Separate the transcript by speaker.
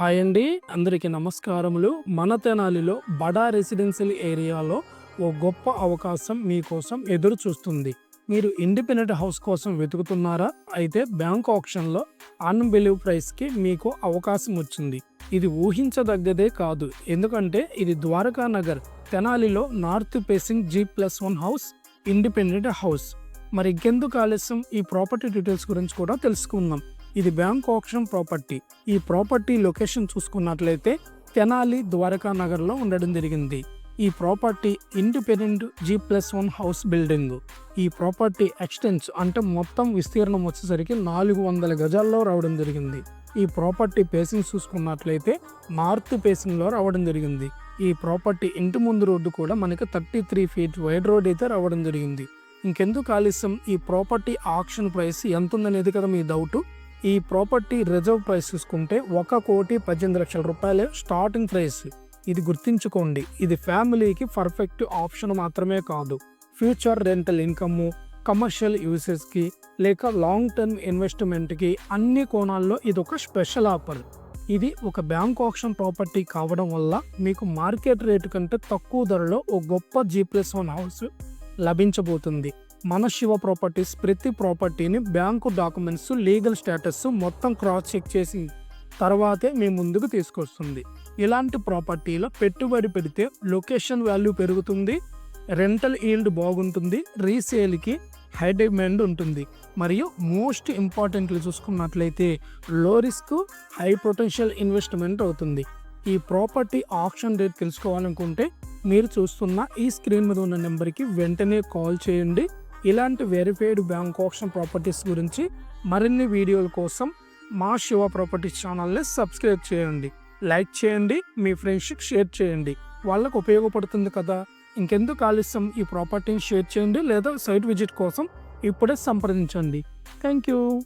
Speaker 1: Hi అండి. అందరికీ నమస్కారములు. మన తెనాలిలో బడా రెసిడెన్షియల్ ఏరియాలో ఓ గొప్ప అవకాశం మీకోసం ఎదురు చూస్తుంది. మీరు ఇండిపెండెంట్ హౌస్ కోసం వెతుకుతున్నారా? అయితే బ్యాంక్ ఆప్షన్లో అన్బిలీవ్ ప్రైస్కి మీకు అవకాశం వచ్చింది. ఇది ఊహించదగ్గదే కాదు. ఎందుకంటే ఇది ద్వారకా నగర్ తెనాలిలో north facing G plus one house independent house. మరి ఇంకెందుకు ఆలస్యం? ఈ ప్రాపర్టీ డీటెయిల్స్ గురించి కూడా తెలుసుకుందాం. ఇది బ్యాంక్ ఆప్షన్ ప్రాపర్టీ. ఈ ప్రాపర్టీ లొకేషన్ చూసుకున్నట్లయితే తెనాలి ద్వారకా నగర్లో ఉండడం జరిగింది. ఈ property independent G plus one house building. ఈ ప్రాపర్టీ ఎక్స్టెన్స్ అంటే మొత్తం విస్తీర్ణం వచ్చేసరికి నాలుగు వందల గజాల్లో రావడం జరిగింది. ఈ ప్రాపర్టీ పేసింగ్ చూసుకున్నట్లయితే నార్త్ పేసింగ్లో రావడం జరిగింది. ఈ ప్రాపర్టీ ఇంటి ముందు రోడ్డు కూడా మనకి thirty three feet wide road అయితే రావడం జరిగింది. ఇంకెందుకు ఆలస్యం? ఈ ప్రాపర్టీ ఆక్షన్ ప్రైస్ ఎంత ఉందనేది కదా మీ డౌట్? ఈ ప్రాపర్టీ రిజర్వ్ ప్రైస్ చూసుకుంటే ఒక కోటి పద్దెనిమిది లక్షల రూపాయలు స్టార్టింగ్ ప్రైస్. ఇది గుర్తుంచుకోండి ఇది ఫ్యామిలీకి పర్ఫెక్ట్ ఆప్షన్ మాత్రమే కాదు. ఫ్యూచర్ రెంటల్ ఇన్కమ్ కమర్షియల్ యూసెస్కి లేక లాంగ్ టర్మ్ ఇన్వెస్ట్మెంట్కి అన్ని కోణాల్లో ఇది ఒక స్పెషల్ ఆఫర్. ఇది ఒక బ్యాంక్ ఆప్షన్ ప్రాపర్టీ కావడం వల్ల మీకు మార్కెట్ రేటు కంటే తక్కువ ధరలో ఓ గొప్ప జీ ప్లస్ వన్ హౌస్ లభించబోతుంది. మన శివ ప్రాపర్టీస్ ప్రతి ప్రాపర్టీని బ్యాంకు డాక్యుమెంట్స్ లీగల్ స్టేటస్ మొత్తం క్రాస్ చెక్ చేసి తర్వాతే మీ ముందుకు తీసుకొస్తుంది. ఇలాంటి ప్రాపర్టీలో పెట్టుబడి పెడితే లొకేషన్ వాల్యూ పెరుగుతుంది రెంటల్ ఈల్డ్ బాగుంటుంది రీసేల్కి హై డిమాండ్ ఉంటుంది. మరియు మోస్ట్ ఇంపార్టెంట్లు చూసుకున్నట్లయితే లో రిస్క్ హై పొటెన్షియల్ ఇన్వెస్ట్మెంట్ అవుతుంది. ఈ ప్రాపర్టీ ఆప్షన్ రేట్ తెలుసుకోవాలనుకుంటే మీరు చూస్తున్న ఈ స్క్రీన్ మీద ఉన్న నెంబర్కి వెంటనే కాల్ చేయండి. ఇలాంటి వెరిఫైడ్ బ్యాంక్ ఆప్షన్ ప్రాపర్టీస్ గురించి మరిన్ని వీడియోల కోసం మా శివ ప్రాపర్టీస్ ఛానల్ని సబ్స్క్రైబ్ చేయండి. లైక్ చేయండి మీ ఫ్రెండ్స్కి షేర్ చేయండి. వాళ్ళకు ఉపయోగపడుతుంది కదా? ఇంకెందుకు ఆలస్యం? ఈ ప్రాపర్టీని షేర్ చేయండి లేదా సైట్ విజిట్ కోసం ఇప్పుడే సంప్రదించండి. Thank you